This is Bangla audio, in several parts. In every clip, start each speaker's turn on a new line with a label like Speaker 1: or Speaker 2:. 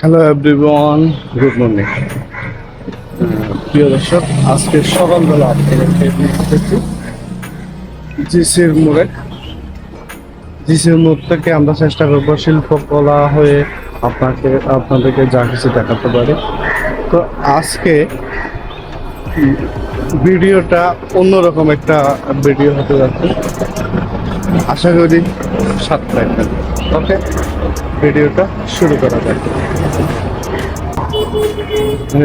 Speaker 1: হ্যালো এভরিওয়ান গুড মর্নিং প্রিয় দর্শক, আজকে সকালবেলা জিসির মোড়ে জিসির মোড় থেকে আমরা চেষ্টা করব শিল্পকলা হয়ে আপনাকে, আপনাদেরকে যা কিছু দেখাতে পারি। তো আজকে ভিডিওটা অন্যরকম একটা ভিডিও হতে যাচ্ছে। আশা করি সাথে থাকবেন ওকে ভিডিওটা শুরু করা যাক।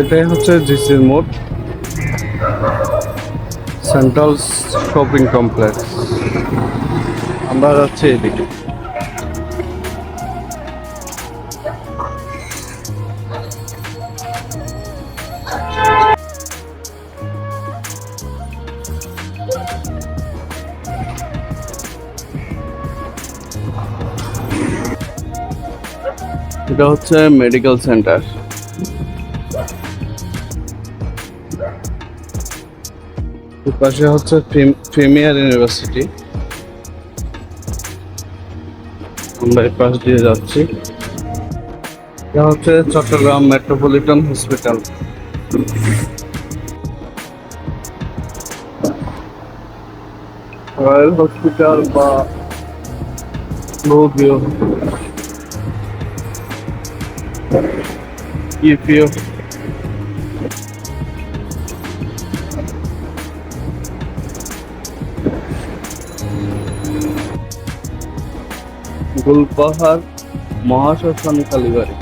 Speaker 1: এটাই হচ্ছে জিসির মোড়। সেন্ট্রাল শপিং কমপ্লেক্স আমরা যাচ্ছি এদিকে। এটা হচ্ছে মেডিকেল সেন্টার পাশে হচ্ছে প্রিমিয়ার ইউনিভার্সিটি আমরা এই পাশ দিয়ে যাচ্ছি। এটা হচ্ছে Chattogram metropolitan hospital royal hospital বা রোগীয় feel. গুলপাহাড় মহাশ্মশান কালীবাড়ি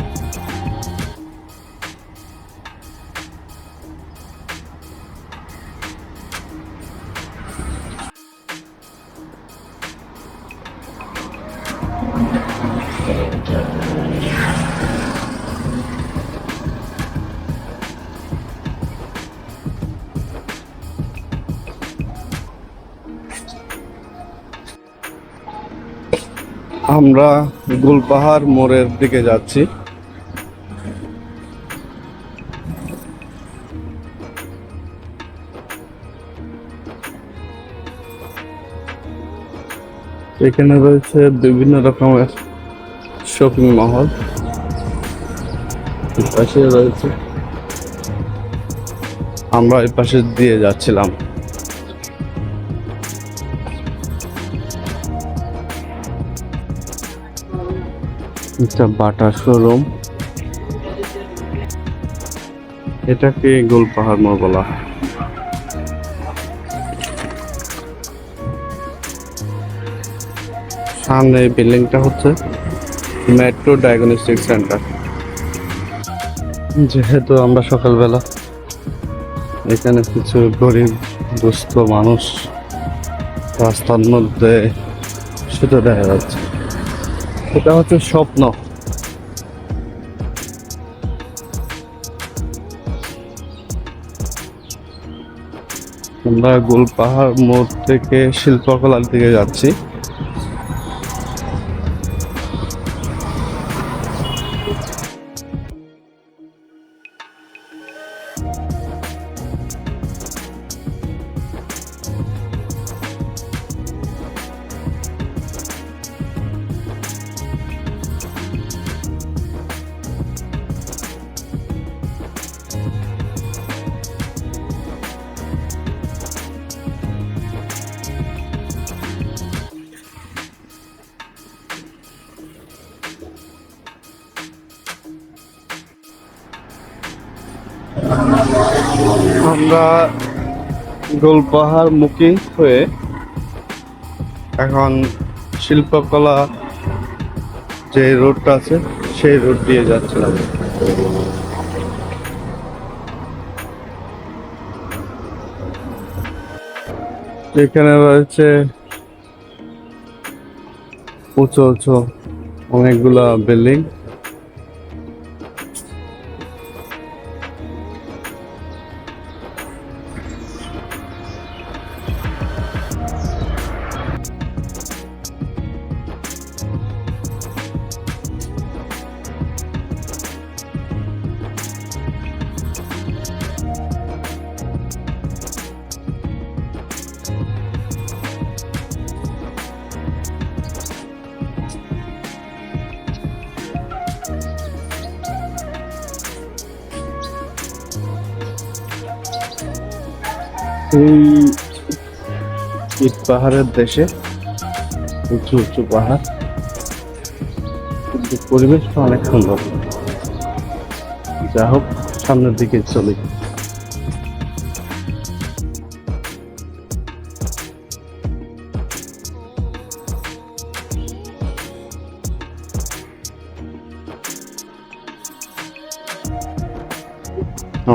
Speaker 1: আমরা গুলপাহাড় মোড়ের দিকে যাচ্ছি। এখানে রয়েছে বিভিন্ন রকমের শপিং মহল। পাশে রয়েছে। আমরা এই পাশে দিয়ে যাচ্ছিলাম। এটা বাটা শোরুম। এটাকে গোলপাহাড় মোড় বলা হয়। সামনে বিল্ডিংটা হচ্ছে মেট্রো ডায়াগনস্টিক সেন্টার। যেহেতু আমরা সকালবেলা এখানে কিছু গরিব, দুস্থ মানুষ রাস্তার মধ্যে সেটা দেখা যাচ্ছে। এটা হচ্ছে স্বপ্ন। আমরা গোলপাহাড় মোড় থেকে শিল্পকলার দিকে যাচ্ছি। আমরা গোলপাহাড় মুখী হয়ে এখন শিল্পকলা যে রোডটা আছে, সেই রোড দিয়ে যাচ্ছিলাম। এখানে রয়েছে উঁচু উঁচু অনেকগুলা বিল্ডিং। এই ইট পাহাড়ের দেশে, উঁচু উঁচু পাহাড়। কিন্তু পরিবেশটা অনেক সুন্দর। যা হোক, সামনের দিকে চলি।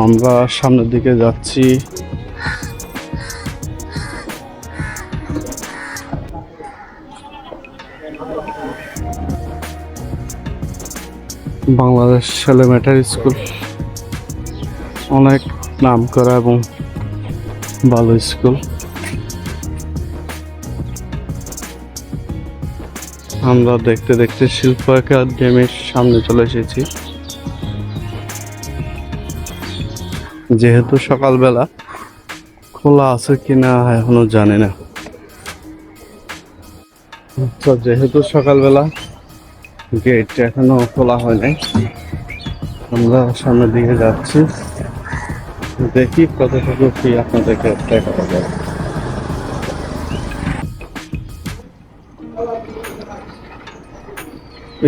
Speaker 1: আমরা সামনের দিকে যাচ্ছি। Bangladesh elementary school. অনেক নাম করা এবং ভালো স্কুল। আমরা দেখতে দেখতে শিল্প একাডেমির সামনে চলে এসেছি। যেহেতু সকালবেলা খোলা আছে কিনা এখনও জানি না। যেহেতু সকালবেলা গেট এখনও খোলা হয় নাই। আমরা সামনের দিকে যাচ্ছি। দেখি কতটুকু কি আপনাদেরকে দেখা যায়।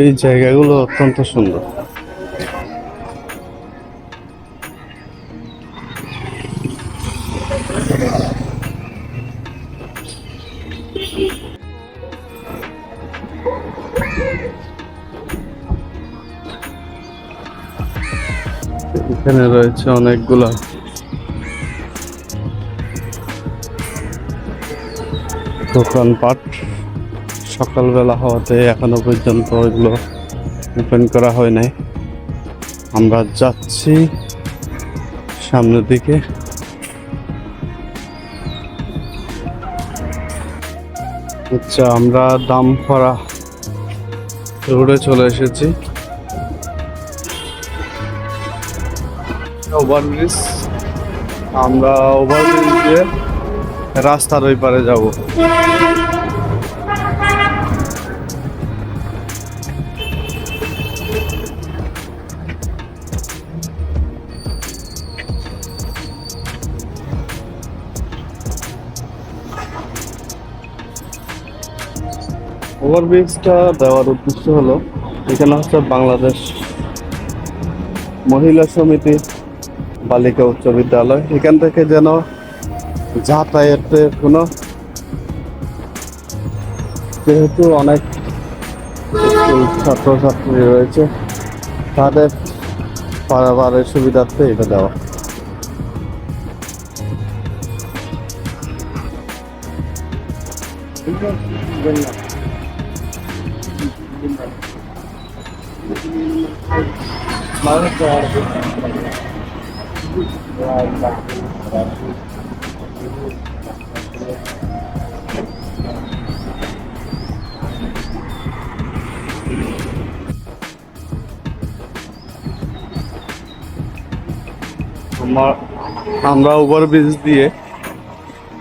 Speaker 1: এই জায়গাগুলো অত্যন্ত সুন্দর। এখানে রয়েছে অনেকগুলা দোকানপাট। সকালবেলা হওয়াতে এখনও পর্যন্ত এগুলো ওপেন করা হয় নাই। আমরা যাচ্ছি সামনের দিকে। আচ্ছা আমরা দামপাড়া রোডে চলে এসেছি। ওভারব্রিজ আমরা ওভারব্রিজ রাস্তার ওই পারে যাব। ওভারব্রিজটা দেওয়ার উদ্দেশ্য হলো, এখানে হচ্ছে বাংলাদেশ মহিলা সমিতি বালিকা উচ্চ বিদ্যালয়। এখান থেকে যেন যাতায়াতের কোনো যেহেতু অনেক ছাত্রছাত্রী রয়েছে, তাদের পারাবারের সুবিধার্থে এটা দেওয়া। আমার আমরা ওভারব্রিজ দিয়ে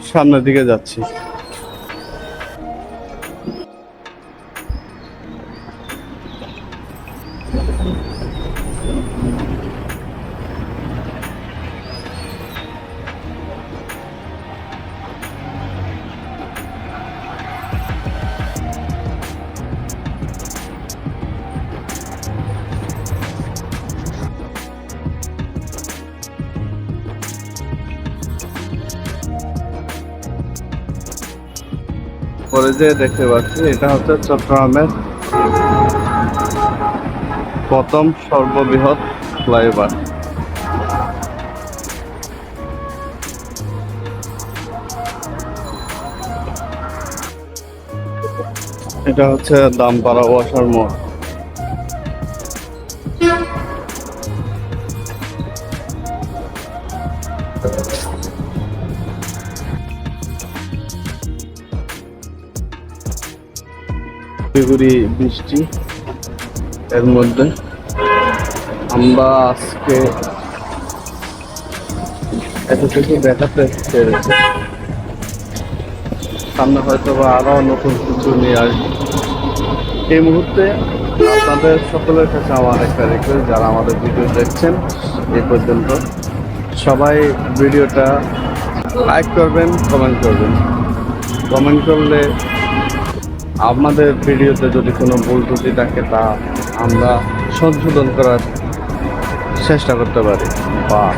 Speaker 1: সামনের দিকে যাচ্ছি। পরে যে দেখতে পাচ্ছি, এটা হচ্ছে চট্টগ্রামের প্রথম সর্ববৃহৎ ফ্লাইওভার। এটা হচ্ছে দামপাড়া ওয়াসার মোড়। শিলিগুড়ি বৃষ্টি এর মধ্যে। আমরা আজকে এতটুকু দেখাতে পেরেছি সামনে হয়তো বা আরও নতুন কিছু নিয়ে আসবে। এই মুহূর্তে আপনাদের সকলের কাছে আমার একটা রিকোয়েস্ট যারা আমাদের ভিডিও দেখছেন, এই পর্যন্ত সবাই ভিডিওটা লাইক করবেন কমেন্ট করবেন। কমেন্ট করলে আমাদের ভিডিওতে যদি কোনো ভুল ত্রুটি থাকে তা আমরা সংশোধন করার চেষ্টা করতে পারি বা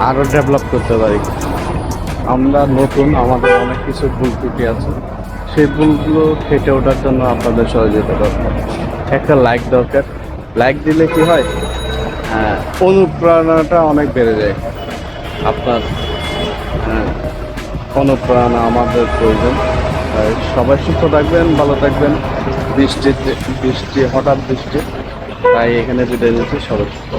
Speaker 1: আরও ডেভেলপ করতে পারি। আমরা নতুন আমাদের অনেক কিছু ভুল ত্রুটি আছে। সেই ভুলগুলো খেটে ওঠার জন্য আপনাদের সহযোগিতা দরকার। একটা লাইক দরকার। লাইক দিলে কি হয়? হ্যাঁ, অনুপ্রেরণাটা অনেক বেড়ে যায়। আপনার হ্যাঁ, অনুপ্রেরণা আমাদের প্রয়োজন। সবাই সুস্থ থাকবেন, ভালো থাকবেন বৃষ্টিতে বৃষ্টি, হঠাৎ বৃষ্টি তাই এখানে বিদায় নিচ্ছি, সবাই সুস্থ।